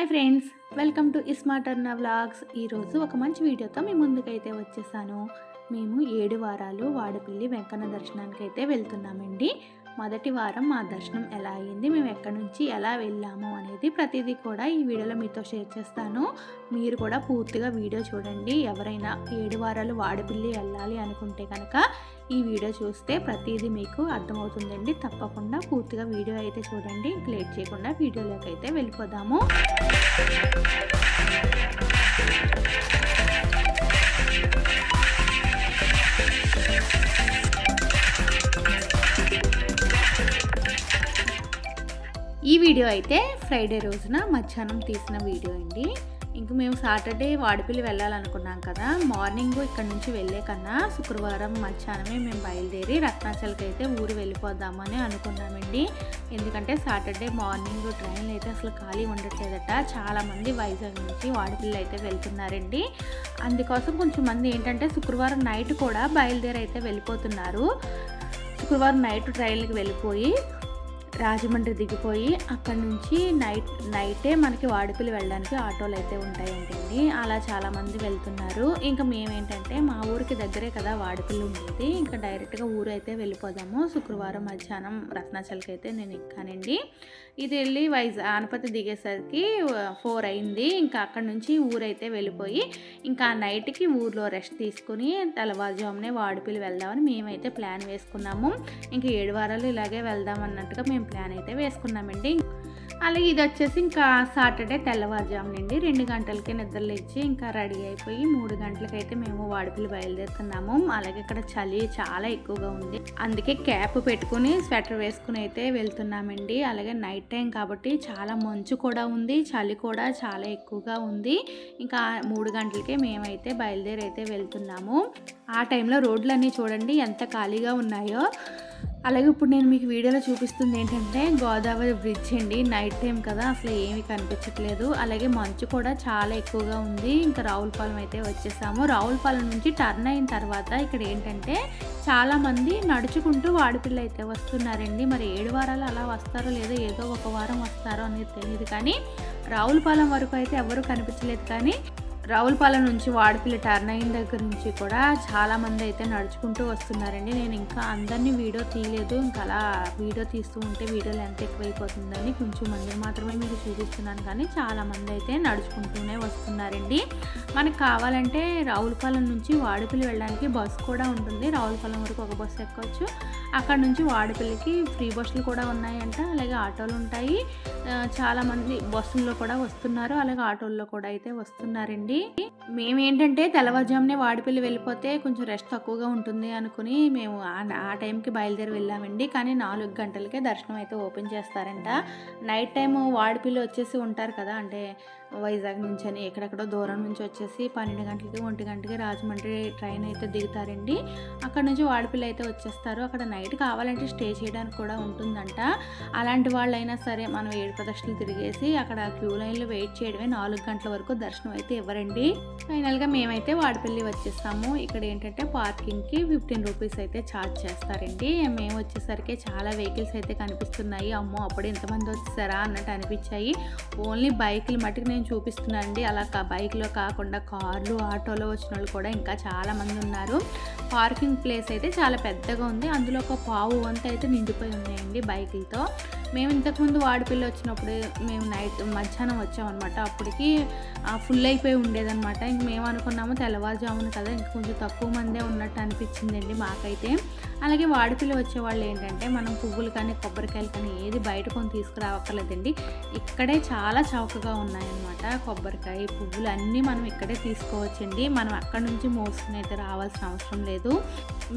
Hi friends welcome to ఇస్మాటర్నా vlogs. ఈరోజు ఒక మంచి వీడియోతో మీ ముందుకైతే వచ్చేసాను. మేము ఏడు వారాలు వాడపల్లి వెంకన్న దర్శనానికి అయితే వెళ్తున్నామండి. మొదటి వారం మా దర్శనం ఎలా అయ్యింది మేము ఎక్కడి నుంచి ఎలా వెళ్ళాము అనేది ప్రతిదీ కూడా ఈ వీడియోలో మీతో షేర్ చేస్తాను. మీరు కూడా పూర్తిగా వీడియో చూడండి. ఎవరైనా ఏడు వారాలు వాడబిల్లి వెళ్ళాలి అనుకుంటే కనుక ఈ వీడియో చూస్తే ప్రతిదీ మీకు అర్థమవుతుందండి. తప్పకుండా పూర్తిగా వీడియో అయితే చూడండి. లేట్ చేయకుండా వీడియోలోకి అయితే వెళ్ళిపోదాము. ఈ వీడియో అయితే ఫ్రైడే రోజున మధ్యాహ్నం తీసిన వీడియో అండి. ఇంక మేము సాటర్డే వాడిపల్లి వెళ్ళాలనుకున్నాం కదా. మార్నింగ్ ఇక్కడ నుంచి వెళ్ళే కన్నా శుక్రవారం మధ్యాహ్నమే మేము బయలుదేరి రత్నాచల్కి అయితే ఊరు వెళ్ళిపోదామని అనుకున్నామండి. ఎందుకంటే సాటర్డే మార్నింగ్ ట్రైన్లు అయితే అసలు ఖాళీ ఉండట్లేదట. చాలామంది వైజాగ్ నుంచి వాడిపల్లి అయితే వెళ్తున్నారండి. అందుకోసం కొంచెం మంది ఏంటంటే శుక్రవారం నైట్ కూడా బయలుదేరి అయితే వెళ్ళిపోతున్నారు. శుక్రవారం నైట్ ట్రైన్కి వెళ్ళిపోయి రాజమండ్రి దిగిపోయి అక్కడ నుంచి నైట్ నైటే మనకి వాడుకలు వెళ్ళడానికి ఆటోలు అయితే ఉంటాయంటండి. అలా చాలామంది వెళ్తున్నారు. ఇంకా మేమేంటంటే మా ఊరికి దగ్గరే కదా వాడుకలు ఉండేది. ఇంకా డైరెక్ట్గా ఊరు అయితే వెళ్ళిపోదాము. శుక్రవారం మధ్యాహ్నం రత్నాచల్కి అయితే నేను ఎక్కానండి. ఇది వెళ్ళి వైజాగ్ ఆనపతి దిగేసరికి ఫోర్ అయింది. ఇంకా అక్కడ నుంచి ఊరైతే వెళ్ళిపోయి ఇంకా నైట్కి ఊర్లో రెస్ట్ తీసుకుని తెల్లవారుజామునే వాడిపల్లి వెళ్దామని మేమైతే ప్లాన్ వేసుకున్నాము. ఇంకా ఏడు వారాలు ఇలాగే వెళ్దాం అన్నట్టుగా మేము ప్లాన్ అయితే వేసుకున్నామండి. అలాగే ఇది వచ్చేసి ఇంకా సాటర్డే తెల్లవారుజామునండి రెండు గంటలకి నిద్రలేచి ఇంకా రెడీ అయిపోయి మూడు గంటలకైతే మేము వాడిపల్లి బయలుదేరుతున్నాము. అలాగే ఇక్కడ చలి చాలా ఎక్కువగా ఉంది. అందుకే క్యాప్ పెట్టుకుని స్వెటర్ వేసుకుని అయితే వెళ్తున్నామండి. అలాగే నైట్ టైం కాబట్టి చాలా మంచు కూడా ఉంది. చలి కూడా చాలా ఎక్కువగా ఉంది. ఇంకా మూడు గంటలకే మేమైతే బయలుదేరి అయితే వెళ్తున్నాము. ఆ టైంలో రోడ్లన్నీ చూడండి ఎంత ఖాళీగా ఉన్నాయో. అలాగే ఇప్పుడు నేను మీకు వీడియోలో చూపిస్తుంది ఏంటంటే గోదావరి బ్రిడ్జ్ అండి. నైట్ టైం కదా అసలు ఏమీ కనిపించట్లేదు. అలాగే మంచు కూడా చాలా ఎక్కువగా ఉంది. ఇంకా రావులపాలెం అయితే వచ్చేసాము. రావులపాలెం నుంచి టర్న్ అయిన తర్వాత ఇక్కడ ఏంటంటే చాలామంది నడుచుకుంటూ వాడిపిల్ల అయితే వస్తున్నారండి. మరి ఏడు వారాలు అలా వస్తారో లేదో ఏదో ఒక వారం వస్తారో అనేది తెలియదు కానీ రావులపాలెం వరకు అయితే ఎవరు కనిపించలేదు కానీ రావులపాలెం నుంచి వాడిపిల్లి టర్న్ అయిన దగ్గర నుంచి కూడా చాలామంది అయితే నడుచుకుంటూ వస్తున్నారండి. నేను ఇంకా అందరినీ వీడియో తీయలేదు. ఇంకా అలా వీడియో తీస్తూ ఉంటే వీడియోలు ఎంత ఎక్కువైపోతుందని కొంచెం మంది మాత్రమే మీకు చూపిస్తున్నాను. కానీ చాలామంది అయితే నడుచుకుంటూనే వస్తున్నారండి. మనకు కావాలంటే రావులపాలెం నుంచి వాడపల్లి వెళ్ళడానికి బస్సు కూడా ఉంటుంది. రావులపాలెం వరకు ఒక బస్సు ఎక్కొచ్చు. అక్కడ నుంచి వాడపల్లికి ఫ్రీ బస్సులు కూడా ఉన్నాయంట. అలాగే ఆటోలు ఉంటాయి. చాలామంది బస్సుల్లో కూడా వస్తున్నారు. అలాగే ఆటోల్లో కూడా అయితే వస్తున్నారండి. మేమేంటంటే తెల్లవారుజామునే వాడిపల్లి వెళ్ళిపోతే కొంచెం రెస్ట్ తక్కువగా ఉంటుంది అనుకుని మేము ఆ టైంకి బయలుదేరి వెళ్ళామండి. కానీ నాలుగు గంటలకే దర్శనం అయితే ఓపెన్ చేస్తారంట. నైట్ టైం వాడిపల్లి వచ్చేసి ఉంటారు కదా అంటే వైజాగ్ నుంచి అని ఎక్కడెక్కడో దూరం నుంచి వచ్చేసి పన్నెండు గంటలకి ఒంటి గంటకి రాజమండ్రి ట్రైన్ అయితే దిగుతారండి. అక్కడ నుంచి వాడపిల్ల అయితే వచ్చేస్తారు. అక్కడ నైట్ కావాలంటే స్టే చేయడానికి కూడా ఉంటుందంట. అలాంటి వాళ్ళైనా సరే మనం ఏడు ప్రదక్షిణలు తిరిగేసి అక్కడ క్యూ లైన్లో వెయిట్ చేయడమే నాలుగు గంటల వరకు దర్శనం అయితే ఇవ్వరండి. ఫైనల్గా మేమైతే వాడపల్లి వచ్చేస్తాము. ఇక్కడ ఏంటంటే పార్కింగ్కి ఫిఫ్టీన్ రూపీస్ అయితే ఛార్జ్ చేస్తారండి. మేము వచ్చేసరికి చాలా వెహికల్స్ అయితే కనిపిస్తున్నాయి. అమ్మో అప్పుడు ఎంతమంది వచ్చేసారా అన్నట్టు అనిపించాయి. ఓన్లీ బైకులు మటుకు నేను చూపిస్తున్నానండి అలా బైక్లో కాకుండా కార్లు ఆటోలో వచ్చిన వాళ్ళు కూడా ఇంకా చాలామంది ఉన్నారు. పార్కింగ్ ప్లేస్ అయితే చాలా పెద్దగా ఉంది. అందులో ఒక పావు వంత అయితే నిండిపోయి ఉన్నాయండి బైకులతో. మేము ఇంతకుముందు వాడిపిల్ల వచ్చినప్పుడు మేము నైట్ మధ్యాహ్నం వచ్చామన్నమాట. అప్పటికి ఫుల్ అయిపోయి ఉండేదన్నమాట. ఇంక మేము అనుకున్నాము తెల్లవారుజామున కదా ఇంక కొంచెం తక్కువ మందే ఉన్నట్టు అనిపించిందండి మాకైతే. అలాగే వాడిపిల్ల వచ్చేవాళ్ళు ఏంటంటే మనం పువ్వులు కానీ కొబ్బరికాయలు కానీ ఏది బయట కొని తీసుకురావక్కర్లేదండి. ఇక్కడే చాలా చౌకగా ఉన్నాయన్నమాట. కొబ్బరికాయ పువ్వులు అన్నీ మనం ఇక్కడే తీసుకోవచ్చండి. మనం అక్కడ నుంచి మోసుకుని అయితే రావాల్సిన అవసరం లేదు.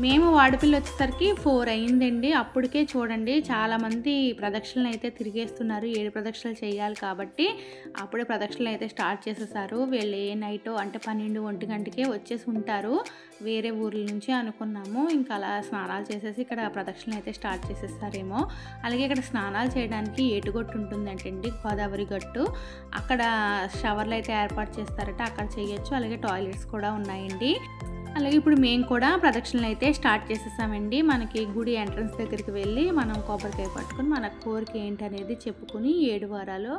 మేము వాడిపిల్ల వచ్చేసరికి ఫోర్ అయిందండి. అప్పటికే చూడండి చాలామంది ప్రదక్షిణలు అయితే తిరిగేస్తున్నారు. ఏడు ప్రదక్షిణలు చేయాలి కాబట్టి అప్పుడే ప్రదక్షిణలు అయితే స్టార్ట్ చేసేసారు. వీళ్ళు ఏ నైట్ అంటే పన్నెండు ఒంటి గంటకే వచ్చేసి ఉంటారు. వేరే ఊర్ల నుంచి అనుకున్నాము. ఇంకా అలా స్నానాలు చేసేసి ఇక్కడ ప్రదక్షిణలు అయితే స్టార్ట్ చేసేస్తారేమో అలాగే ఇక్కడ స్నానాలు చేయడానికి ఏటుగొట్టు ఉంటుందంటండి గోదావరి గట్టు. అక్కడ షవర్లు అయితే ఏర్పాటు చేస్తారట. అక్కడ చేయొచ్చు. అలాగే టాయిలెట్స్ కూడా ఉన్నాయండి. అలాగే ఇప్పుడు మేము కూడా ప్రదక్షిణలు అయితే స్టార్ట్ చేసేసామండి. మనకి గుడి ఎంట్రన్స్ దగ్గరికి వెళ్ళి మనం కొబ్బరికాయ పట్టుకొని మన కోరిక ఏంటి అనేది చెప్పుకుని ఏడు వారాలు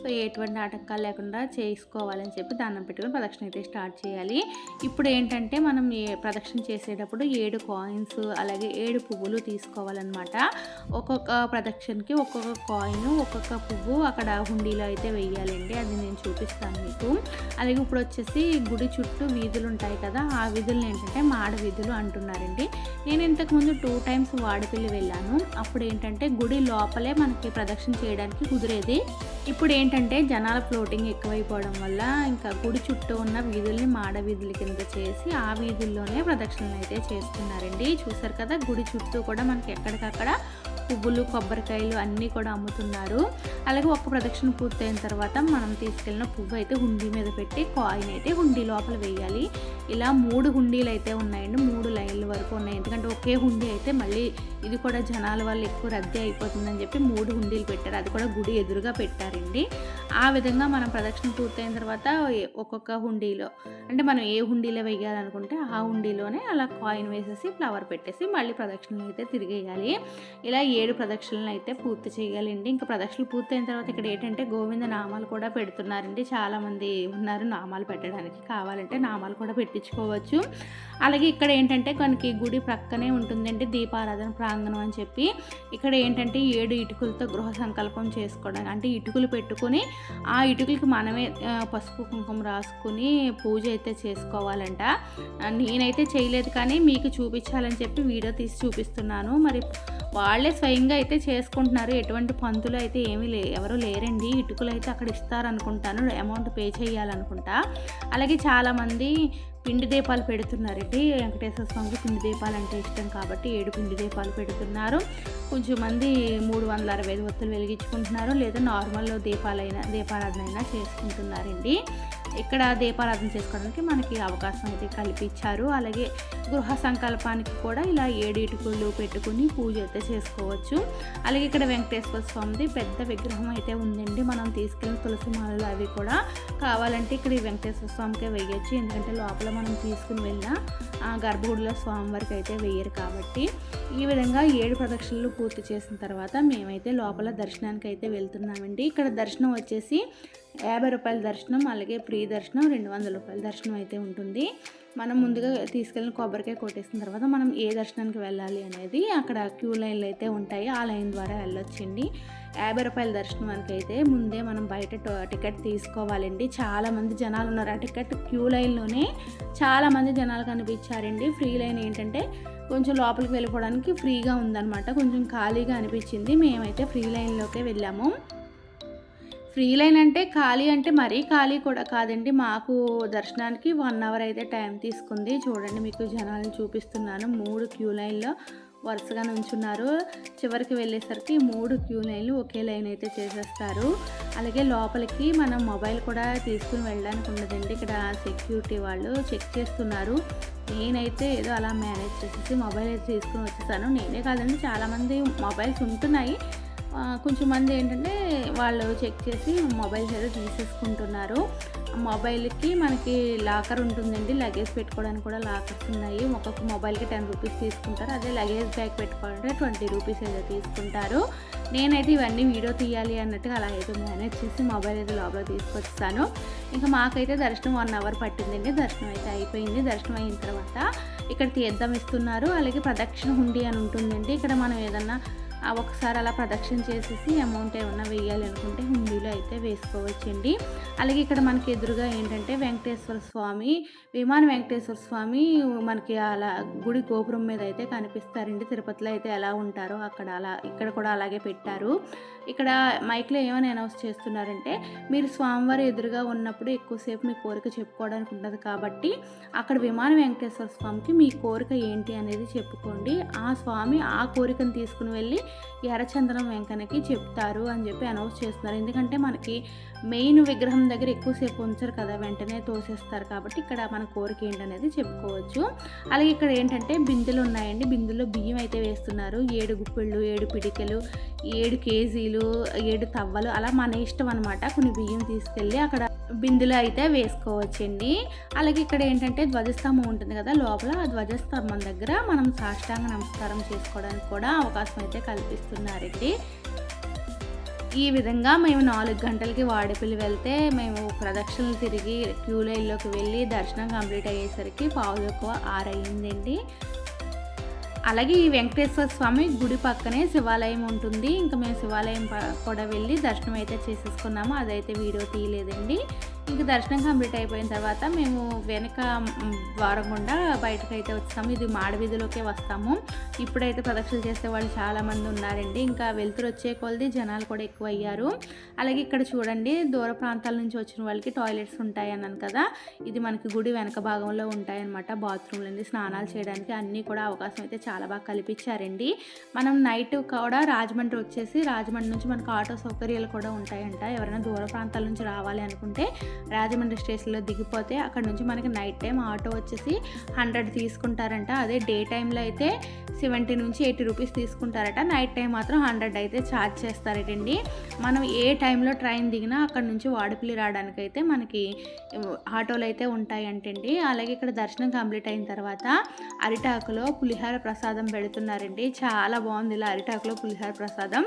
సో ఎటువంటి ఆటంకాలు లేకుండా చేసుకోవాలని చెప్పి దండం పెట్టుకుని ప్రదక్షిణ అయితే స్టార్ట్ చేయాలి. ఇప్పుడు ఏంటంటే మనం ఏ ప్రదక్షిణ చేసేటప్పుడు ఏడు కాయిన్స్ అలాగే ఏడు పువ్వులు తీసుకోవాలన్నమాట. ఒక్కొక్క ప్రదక్షిణకి ఒక్కొక్క కాయిన్ ఒక్కొక్క పువ్వు అక్కడ హుండీలో అయితే వేయాలండి. అది నేను చూపిస్తాను మీకు. అలాగే ఇప్పుడు వచ్చేసి గుడి చుట్టూ వీధులు ఉంటాయి కదా ఆ వీధులను ఏంటంటే మాడ వీధులు అంటున్నారండి. నేను ఇంతకుముందు టూ టైమ్స్ వాడిపల్లి వెళ్ళాను. అప్పుడు ఏంటంటే గుడి లోపలే మనకి ప్రదక్షిణ చేయడానికి కుదిరేది. ఇప్పుడు ఏంటంటే జనాల ఫ్లోటింగ్ ఎక్కువైపోవడం వల్ల ఇంకా గుడి చుట్టూ ఉన్న వీధుల్ని మాడ వీధుల కింద చేసి ఆ వీధుల్లోనే ప్రదక్షిణలు అయితే చేస్తున్నారండి. చూసారు కదా గుడి చుట్టూ కూడా మనకి ఎక్కడికక్కడ పువ్వులు కొబ్బరికాయలు అన్నీ కూడా అమ్ముతున్నారు. అలాగే ఒక్క ప్రదక్షిణ పూర్తయిన తర్వాత మనం తీసుకెళ్ళిన పువ్వు అయితే హుండీ మీద పెట్టి కాయిన్ అయితే హుండీ లోపల వేయాలి. ఇలా మూడు హుండీలు అయితే ఉన్నాయండి. మూడు లైన్ల వరకు ఉన్నాయి. ఎందుకంటే ఒకే హుండీ అయితే మళ్ళీ ఇది కూడా జనాల వల్ల ఎక్కువ రద్దీ అయిపోతుందని చెప్పి మూడు హుండీలు పెట్టారు. అది కూడా గుడి ఎదురుగా పెట్టారండి. ఆ విధంగా మనం ప్రదక్షిణ పూర్తయిన తర్వాత ఒక్కొక్క హుండీలో అంటే మనం ఏ హుండీలో వేయాలనుకుంటే ఆ హుండీలోనే అలా కాయిన్ వేసేసి ఫ్లవర్ పెట్టేసి మళ్ళీ ప్రదక్షిణలు అయితే తిరిగేయాలి. ఇలా ఏడు ప్రదక్షిణలు అయితే పూర్తి చేయాలండి. ఇంకా ప్రదక్షిణలు పూర్తయిన తర్వాత ఇక్కడ ఏంటంటే గోవింద నామాలు కూడా పెడుతున్నారండి. చాలామంది ఉన్నారు నామాలు పెట్టడానికి. కావాలంటే నామాలు కూడా పెట్టించుకోవచ్చు. అలాగే ఇక్కడ ఏంటంటే మనకి గుడి ప్రక్కనే ఉంటుందండి. దీపారాధన ప్రాంగణం అని చెప్పి. ఇక్కడ ఏంటంటే ఏడు ఇటుకలతో గృహ సంకల్పం చేసుకోవడం అంటే ఇటుకలు పెట్టుకొని ఆ ఇటుకలకి మనమే పసుపు కుంకుమ రాసుకుని పూజ అయితే చేసుకోవాలంట. నేనైతే చేయలేదు కానీ మీకు చూపించాలని చెప్పి వీడియో తీసి చూపిస్తున్నాను. మరి వాళ్ళే స్వయంగా అయితే చేసుకుంటున్నారు. ఎటువంటి పంతులు అయితే ఏమీ లే ఎవరు లేరండి. ఇటుకలు అయితే అక్కడ ఇస్తారనుకుంటాను. Amount pay చేయాలనుకుంటా. అలాగే చాలామంది పిండి దీపాలు పెడుతున్నారండి. వెంకటేశ్వర స్వామికి పిండి దీపాలు అంటే ఇష్టం కాబట్టి ఏడు పిండి దీపాలు పెడుతున్నారు. కొంచెం మంది మూడు వందల అరవై ఐదు ఒత్తులు వెలిగించుకుంటున్నారు. లేదా నార్మల్ దీపాలైనా దీపారాధన అయినా చేసుకుంటున్నారండి. ఇక్కడ దీపారాధన చేసుకోవడానికి మనకి అవకాశం అయితే కల్పించారు. అలాగే గృహ సంకల్పానికి కూడా ఇలా ఏడిటికులు పెట్టుకుని పూజ అయితే చేసుకోవచ్చు. అలాగే ఇక్కడ వెంకటేశ్వర స్వామిది పెద్ద విగ్రహం అయితే ఉందండి. మనం తీసుకెళ్ళిన తులసి మాలలు అవి కూడా కావాలంటే ఇక్కడ ఈ వెంకటేశ్వర స్వామికే వేయచ్చు ఎందుకంటే లోపల మనం తీసుకుని వెళ్ళిన ఆ గర్భగుడిలో స్వామివారికి అయితే వేయరు కాబట్టి. ఈ విధంగా ఏడు ప్రదక్షిణలు పూర్తి చేసిన తర్వాత మేమైతే లోపల దర్శనానికి అయితే వెళ్తున్నామండి. ఇక్కడ దర్శనం వచ్చేసి యాభై రూపాయల దర్శనం అలాగే ప్రీ దర్శనం రెండు వందల రూపాయల దర్శనం అయితే ఉంటుంది. మనం ముందుగా తీసుకెళ్ళిన కొబ్బరికాయ కొట్టేసిన తర్వాత మనం ఏ దర్శనానికి వెళ్ళాలి అనేది అక్కడ క్యూ లైన్లు అయితే ఉంటాయి. ఆ లైన్ ద్వారా వెళ్ళొచ్చండి. యాభై రూపాయల దర్శనానికి అయితే ముందే మనం బయట టికెట్ తీసుకోవాలండి. చాలామంది జనాలు ఉన్నారు. ఆ టికెట్ క్యూ లైన్లోనే చాలామంది జనాలు కనిపించారండి. ఫ్రీ లైన్ ఏంటంటే కొంచెం లోపలికి వెళ్ళిపోవడానికి ఫ్రీగా ఉందన్నమాట. కొంచెం ఖాళీగా అనిపించింది. మేమైతే ఫ్రీ లైన్లోకే వెళ్ళాము. ఫ్రీ లైన్ అంటే ఖాళీ అంటే మరీ ఖాళీ కూడా కాదండి. మాకు దర్శనానికి వన్ అవర్ అయితే టైం తీసుకుంది. చూడండి మీకు జనాలను చూపిస్తున్నాను. మూడు క్యూ లైన్లో వరుసగా నుంచున్నారు. చివరికి వెళ్ళేసరికి మూడు క్యూ లైన్లు ఒకే లైన్ అయితే చేసేస్తారు. అలాగే లోపలికి మనం మొబైల్ కూడా తీసుకుని వెళ్ళడానికి ఉండదండి. ఇక్కడ సెక్యూరిటీ వాళ్ళు చెక్ చేస్తున్నారు. నేనైతే ఏదో అలా మేనేజ్ చేసేసి మొబైల్ అయితే తీసుకుని వచ్చేసాను. నేనే కాదండి చాలామంది మొబైల్స్ ఉంటున్నాయి. కొంచెం మంది ఏంటంటే వాళ్ళు చెక్ చేసి మొబైల్స్ ఏదో తీసేసుకుంటున్నారు. మొబైల్కి మనకి లాకర్ ఉంటుందండి లగేజ్ పెట్టుకోవడానికి కూడా లాకర్స్ ఉన్నాయి. ఒక్కొక్క మొబైల్కి టెన్ రూపీస్ తీసుకుంటారు అదే లగేజ్ బ్యాగ్ పెట్టుకోవాలంటే ట్వంటీ రూపీస్ ఏదో తీసుకుంటారు. నేనైతే ఇవన్నీ వీడియో తీయాలి అన్నట్టుగా అలా అయితే మేనేజ్ చేసి మొబైల్ అయితే లోపల తీసుకొచ్చాను ఇంకా మాకైతే దర్శనం వన్ అవర్ పట్టిందండి. దర్శనం అయితే అయిపోయింది. దర్శనం అయిన తర్వాత ఇక్కడ తీర్థం ఇస్తున్నారు. అలాగే ప్రదక్షిణ హుండీ అని ఉంటుందండి. ఇక్కడ మనం ఏదన్నా ఒకసారి అలా ప్రదక్షిణ చేసేసి అమౌంట్ ఏమన్నా వేయాలి అనుకుంటే హుండీలో అయితే వేసుకోవచ్చండి. అలాగే ఇక్కడ మనకి ఎదురుగా ఏంటంటే వెంకటేశ్వర స్వామి విమాన వెంకటేశ్వర స్వామి మనకి అలా గుడి గోపురం మీద అయితే కనిపిస్తారండి. తిరుపతిలో అయితే ఎలా ఉంటారో అక్కడ అలా ఇక్కడ కూడా అలాగే పెట్టారు. ఇక్కడ మైక్లో ఏమని అనౌన్స్ చేస్తున్నారంటే మీరు స్వామివారి ఎదురుగా ఉన్నప్పుడు ఎక్కువసేపు మీ కోరిక చెప్పుకోవడానికి ఉండదు కాబట్టి అక్కడ విమాన వెంకటేశ్వర స్వామికి మీ కోరిక ఏంటి అనేది చెప్పుకోండి. ఆ స్వామి ఆ కోరికను తీసుకుని వెళ్ళి ఎర్రచందనం వెంకన్నకి చెప్తారు అని చెప్పి అనౌన్స్ చేస్తున్నారు. ఎందుకంటే మనకి మెయిన్ విగ్రహం దగ్గర ఎక్కువసేపు ఉంచరు కదా వెంటనే తోసేస్తారు కాబట్టి ఇక్కడ మన కోరిక ఏంటనేది చెప్పుకోవచ్చు. అలాగే ఇక్కడ ఏంటంటే బిందులు ఉన్నాయండి. బిందులో బియ్యం అయితే వేస్తున్నారు. ఏడు గుప్పిళ్ళు ఏడు పిడికెలు ఏడు కేజీలు ఏడు తవ్వలు అలా మన ఇష్టం అనమాట కొన్ని బియ్యం తీసుకెళ్ళి అక్కడ బిందులు అయితే వేసుకోవచ్చండి. అలాగే ఇక్కడ ఏంటంటే ధ్వజస్తంభం ఉంటుంది కదా లోపల ఆ ధ్వజస్తంభం దగ్గర మనం సాష్టాంగ నమస్కారం చేసుకోవడానికి కూడా అవకాశం అయితే కల్పిస్తున్నారండి. ఈ విధంగా మేము నాలుగు గంటలకి వాడిపల్లి వెళ్తే మేము ప్రదక్షిణలు తిరిగి క్యూ లైన్లోకి వెళ్ళి దర్శనం కంప్లీట్ అయ్యేసరికి పావు ఎక్కువ ఆరయ్యిందండి అలాగే ఈ వెంకటేశ్వర స్వామి గుడి పక్కనే శివాలయం ఉంటుంది. ఇంకా మేము శివాలయం ప- కూడా వెళ్ళి దర్శనం అయితే చేసేసుకున్నాము. అదైతే వీడియో తీయలేదండి. ఇక దర్శనం కంప్లీట్ అయిపోయిన తర్వాత మేము వెనక ద్వారం గుండా బయటకు అయితే వచ్చాము. ఇది మాడవీధిలోకే వస్తాము. ఇప్పుడైతే ప్రదక్షిణ చేసే వాళ్ళు చాలామంది ఉన్నారండి. ఇంకా వెళ్తురు వచ్చే కొలది జనాలు కూడా ఎక్కువ అయ్యారు అలాగే ఇక్కడ చూడండి దూర ప్రాంతాల నుంచి వచ్చిన వాళ్ళకి టాయిలెట్స్ ఉంటాయి అన్నాను కదా. ఇది మనకి గుడి వెనక భాగంలో ఉంటాయన్నమాట బాత్రూమ్లు అండి. స్నానాలు చేయడానికి అన్నీ కూడా అవకాశం అయితే చాలా బాగా కల్పించారండి. మనం నైట్ కూడా రాజమండ్రి వచ్చేసి రాజమండ్రి నుంచి మనకు ఆటో సౌకర్యాలు కూడా ఉంటాయంట. ఎవరైనా దూర ప్రాంతాల నుంచి రావాలి అనుకుంటే రాజమండ్రి స్టేషన్లో దిగిపోతే అక్కడ నుంచి మనకి నైట్ టైం ఆటో వచ్చేసి హండ్రెడ్ తీసుకుంటారంట. అదే డే టైంలో అయితే సెవెంటీ నుంచి ఎయిటీ రూపీస్ తీసుకుంటారట. నైట్ టైం మాత్రం హండ్రెడ్ అయితే ఛార్జ్ చేస్తారటండి. మనం ఏ టైంలో ట్రైన్ దిగినా అక్కడ నుంచి వాడపల్లి రావడానికి అయితే మనకి ఆటోలు అయితే ఉంటాయంటండి. అలాగే ఇక్కడ దర్శనం కంప్లీట్ అయిన తర్వాత అరిటాకులో పులిహార ప్రసాదం పెడుతున్నారండి. చాలా బాగుంది ఇలా అరిటాకులో పులిహార ప్రసాదం.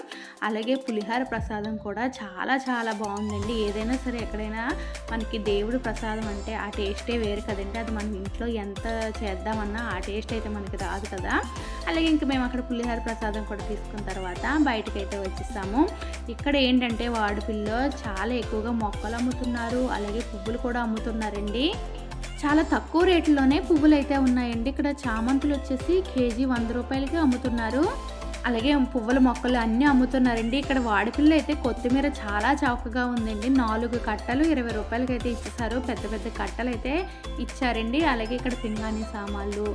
అలాగే పులిహార ప్రసాదం కూడా చాలా చాలా బాగుందండి. ఏదైనా సరే ఎక్కడైనా మనకి దేవుడు ప్రసాదం అంటే ఆ టేస్టే వేరు కదండి. అది మనం ఇంట్లో ఎంత చేద్దామన్నా ఆ టేస్ట్ అయితే మనకి రాదు కదా. అలాగే ఇంకా మేము అక్కడ పులిహార ప్రసాదం కూడా తీసుకున్న తర్వాత బయటకైతే అయితే వచ్చేసాము. ఇక్కడ ఏంటంటే వాడుపిల్లో చాలా ఎక్కువగా మొక్కలు అమ్ముతున్నారు. అలాగే పువ్వులు కూడా అమ్ముతున్నారండి. చాలా తక్కువ రేట్లోనే పువ్వులు అయితే ఉన్నాయండి. ఇక్కడ చామంతులు వచ్చేసి కేజీ వంద రూపాయలకి అమ్ముతున్నారు. అలాగే పువ్వుల మొక్కలు అన్నీ అమ్ముతున్నారండి. ఇక్కడ వాడిపిల్ల అయితే కొత్తిమీర చాలా చౌకగా ఉందండి. నాలుగు కట్టలు ఇరవై రూపాయలకి అయితే ఇచ్చేసారు పెద్ద పెద్ద కట్టలు అయితే ఇచ్చారండి. అలాగే ఇక్కడ పింగాణి సామాన్లు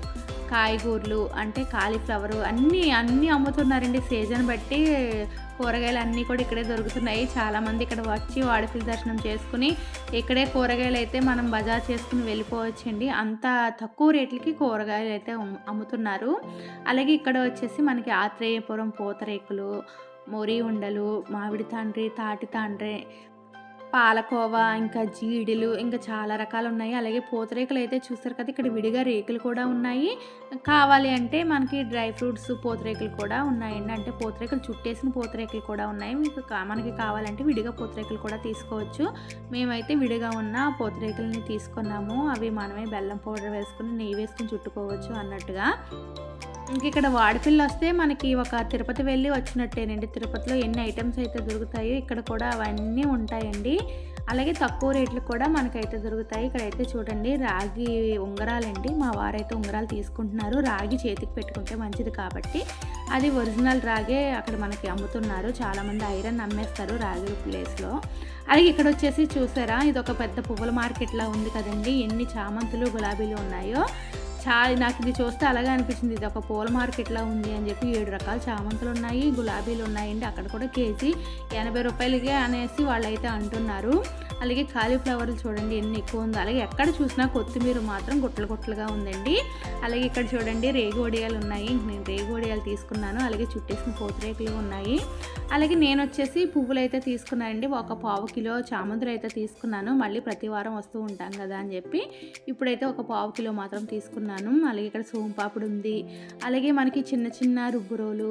కాయగూరలు అంటే కాలీఫ్లవర్ అన్నీ అన్నీ అమ్ముతున్నారండి. సీజన్ బట్టి కూరగాయలు అన్నీ కూడా ఇక్కడే దొరుకుతున్నాయి. చాలామంది ఇక్కడ వచ్చి వాడిపిల్ల దర్శనం చేసుకుని ఇక్కడే కూరగాయలు అయితే మనం బజార్ చేసుకుని వెళ్ళిపోవచ్చండి. అంత తక్కువ రేట్లకి కూరగాయలు అయితే అమ్ముతున్నారు. అలాగే ఇక్కడ వచ్చేసి మనకి ఆత్రేయపురం పూతరేకులు మొరి ఉండలు మామిడి తాండ్రి తాటి తాండ్రి పాలకోవా ఇంకా జీడిలు ఇంకా చాలా రకాలు ఉన్నాయి అలాగే పూతరేకులు అయితే చూస్తారు కదా ఇక్కడ విడిగా రేకులు కూడా ఉన్నాయి. కావాలి అంటే మనకి డ్రై ఫ్రూట్స్ పూతరేకులు కూడా ఉన్నాయండి. అంటే పూతరేకులు చుట్టేసిన పూతరేకులు కూడా ఉన్నాయి. మీకు మనకి కావాలంటే విడిగా పూతరేకులు కూడా తీసుకోవచ్చు. మేమైతే విడిగా ఉన్న పూతరేకులని తీసుకున్నాము. అవి మనమే బెల్లం పౌడర్ వేసుకుని నెయ్యి వేసుకుని చుట్టుకోవచ్చు అన్నట్టుగా. ఇంక ఇక్కడ వాడిపిల్ల వస్తే మనకి ఒక తిరుపతి వెళ్ళి వచ్చినట్టేనండి. తిరుపతిలో ఎన్ని ఐటమ్స్ అయితే దొరుకుతాయో ఇక్కడ కూడా అవన్నీ ఉంటాయండి. అలాగే తక్కువ రేట్లు కూడా మనకైతే దొరుకుతాయి. ఇక్కడైతే చూడండి రాగి ఉంగరాలండి. మా వారైతే ఉంగరాలు తీసుకుంటున్నారు. రాగి చేతికి పెట్టుకుంటే మంచిది కాబట్టి. అది ఒరిజినల్ రాగే అక్కడ మనకి అమ్ముతున్నారు. చాలామంది ఐరన్ అమ్మేస్తారు రాగి ప్లేస్లో. అలాగే ఇక్కడ వచ్చేసి చూసారా ఇది ఒక పెద్ద పువ్వుల మార్కెట్లా ఉంది కదండి. ఎన్ని చామంతులు గులాబీలు ఉన్నాయో. చాలా నాకు ఇది చూస్తే అలాగే అనిపించింది ఇది ఒక పూల మార్కెట్లా ఉంది అని చెప్పి ఏడు రకాల చామంతులు ఉన్నాయి గులాబీలు ఉన్నాయండి. అక్కడ కూడా కేజీ ఎనభై రూపాయలకే అనేసి వాళ్ళైతే అంటున్నారు. అలాగే కాలీఫ్లవర్లు చూడండి ఎన్ని ఎక్కువ ఉందో. అలాగే ఎక్కడ చూసినా కొత్తిమీర మాత్రం గుట్టలు గుట్టలుగా ఉందండి. అలాగే ఇక్కడ చూడండి రేగు వడియాలు ఉన్నాయి. నేను రేగు వడియాలు తీసుకున్నాను. అలాగే చుట్టేసిన పూతరేకులు ఉన్నాయి. అలాగే నేను వచ్చేసి పువ్వులు అయితే తీసుకున్నానండి. ఒక పావు కిలో చామంతులు అయితే తీసుకున్నాను. మళ్ళీ ప్రతి వారం వస్తూ ఉంటాం కదా అని చెప్పి. ఇప్పుడైతే ఒక పావు కిలో మాత్రం తీసుకున్నాను. అలాగే ఇక్కడ సోంపాపుడు ఉంది అలాగే మనకి చిన్న చిన్న రుబ్బురోలు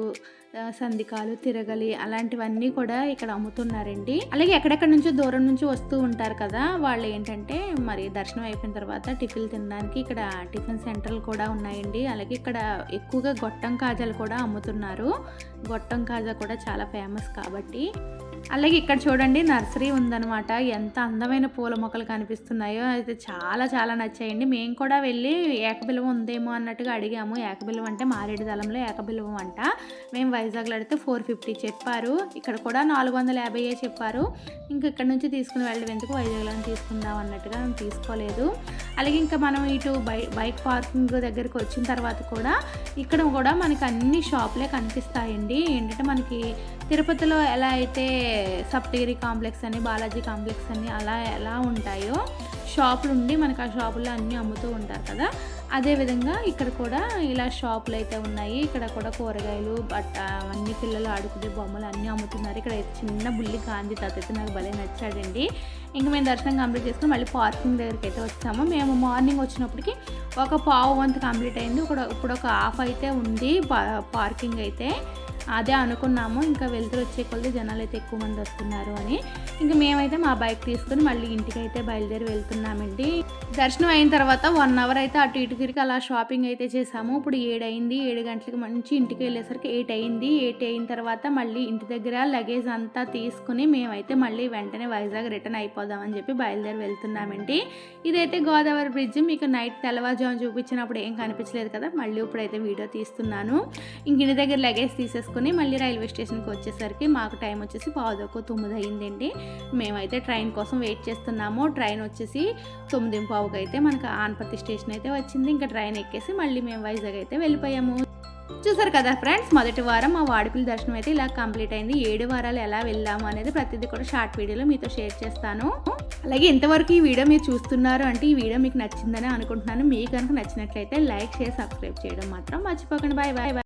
సందికాలు తిరగలి అలాంటివన్నీ కూడా ఇక్కడ అమ్ముతున్నారండి. అలాగే ఎక్కడెక్కడ నుంచో దూరం నుంచి వస్తూ ఉంటారు కదా వాళ్ళు ఏంటంటే మరి దర్శనం అయిపోయిన తర్వాత టిఫిన్ తినడానికి ఇక్కడ టిఫిన్ సెంటర్లు కూడా ఉన్నాయండి. అలాగే ఇక్కడ ఎక్కువగా గొట్టం కాజాలు కూడా అమ్ముతున్నారు. గొట్టం కాజా కూడా చాలా ఫేమస్ కాబట్టి. అలాగే ఇక్కడ చూడండి నర్సరీ ఉందన్నమాట. ఎంత అందమైన పూల మొక్కలు కనిపిస్తున్నాయో అయితే చాలా చాలా నచ్చాయండి. మేము కూడా వెళ్ళి ఏకబిల్వం ఉందేమో అన్నట్టుగా అడిగాము. ఏకబిల్వం అంటే మారేడు దళంలో ఏకబిల్వం అంట. మేము వైజాగ్లో అడిగితే ఫోర్ ఫిఫ్టీ చెప్పారు. ఇక్కడ కూడా నాలుగు వందల యాభై చెప్పారు. ఇంకా ఇక్కడ నుంచి తీసుకుని వెళ్ళడం ఎందుకు? వైజాగ్లో తీసుకుందాం అన్నట్టుగా మేము తీసుకోలేదు. అలాగే ఇంకా మనం ఇటు బై బైక్ పార్కింగ్ దగ్గరికి వచ్చిన తర్వాత కూడా ఇక్కడ కూడా మనకి అన్ని షాపులే కనిపిస్తాయండి. ఏంటంటే మనకి తిరుపతిలో ఎలా అయితే సప్తగిరి కాంప్లెక్స్ అని బాలాజీ కాంప్లెక్స్ అని అలా ఎలా ఉంటాయో షాపులు ఉండి మనకి ఆ షాపుల్లో అన్నీ అమ్ముతూ ఉంటారు కదా. అదేవిధంగా ఇక్కడ కూడా ఇలా షాపులు అయితే ఉన్నాయి. ఇక్కడ కూడా కూరగాయలు బట్ట అన్ని పిల్లలు ఆడుకునే బొమ్మలు అన్నీ అమ్ముతున్నారు. ఇక్కడ చిన్న బుల్లి గాంధీ తాత అయితే నాకు భలే నచ్చాడండి. ఇంకా మేము దర్శనం కంప్లీట్ చేసుకుని మళ్ళీ పార్కింగ్ దగ్గరికి అయితే వచ్చాము. మేము మార్నింగ్ వచ్చినప్పటికి ఒక పావు వంతు కంప్లీట్ అయింది. ఇప్పుడు ఇప్పుడు ఒక హాఫ్ అయితే ఉంది పార్కింగ్ అయితే. అదే అనుకున్నాము. ఇంకా వెళ్తురు వచ్చే కొద్ది జనాలు అయితే ఎక్కువ మంది వస్తున్నారు అని. ఇంకా మేమైతే మా బైక్ తీసుకుని మళ్ళీ ఇంటికి అయితే బయలుదేరి వెళ్తున్నామండి. దర్శనం అయిన తర్వాత వన్ అవర్ అయితే అటు ఇటు తిరిగి అలా షాపింగ్ అయితే చేసాము. ఇప్పుడు ఏడు అయింది ఏడు గంటలకి మంచి ఇంటికి వెళ్ళేసరికి ఎయిట్ అయింది. ఎయిట్ అయిన తర్వాత మళ్ళీ ఇంటి దగ్గర లగేజ్ అంతా తీసుకుని మేమైతే మళ్ళీ వెంటనే వైజాగ్ రిటర్న్ అయిపోదామని చెప్పి బయలుదేరి వెళ్తున్నామండి. ఇదైతే గోదావరి బ్రిడ్జ్ మీకు నైట్ తెల్లవారుజాము చూపించినప్పుడు ఏం కనిపించలేదు కదా మళ్ళీ ఇప్పుడైతే వీడియో తీస్తున్నాను. ఇంక ఇంటి దగ్గర లగేజ్ తీసేసుకుని మళ్ళీ రైల్వే స్టేషన్కి వచ్చేసరికి మాకు టైం వచ్చేసి పావుదొక్క తొమ్మిది అయిందండి. మేమైతే ట్రైన్ కోసం వెయిట్ చేస్తున్నాము. ట్రైన్ వచ్చేసి తొమ్మిది పావుకి అయితే మనకు ఆనపతి స్టేషన్ అయితే వచ్చింది. ఇంకా ట్రైన్ ఎక్కేసి మళ్ళీ మేము వైజాగ్ అయితే వెళ్ళిపోయాము. చూసారు కదా ఫ్రెండ్స్ మొదటి వారం మా వాడిపిల్లి దర్శనం అయితే ఇలా కంప్లీట్ అయింది. ఏడు వారాలు ఎలా వెళ్ళాము అనేది ప్రతిదీ కూడా షార్ట్ వీడియోలో మీతో షేర్ చేస్తాను. అలాగే ఇంతవరకు ఈ వీడియో మీరు చూస్తున్నారు అంటే ఈ వీడియో మీకు నచ్చిందని అనుకుంటున్నాను. మీకు కనుక నచ్చినట్లయితే లైక్ షేర్ సబ్స్క్రైబ్ చేయడం మాత్రం మర్చిపోకండి. Bye bye bye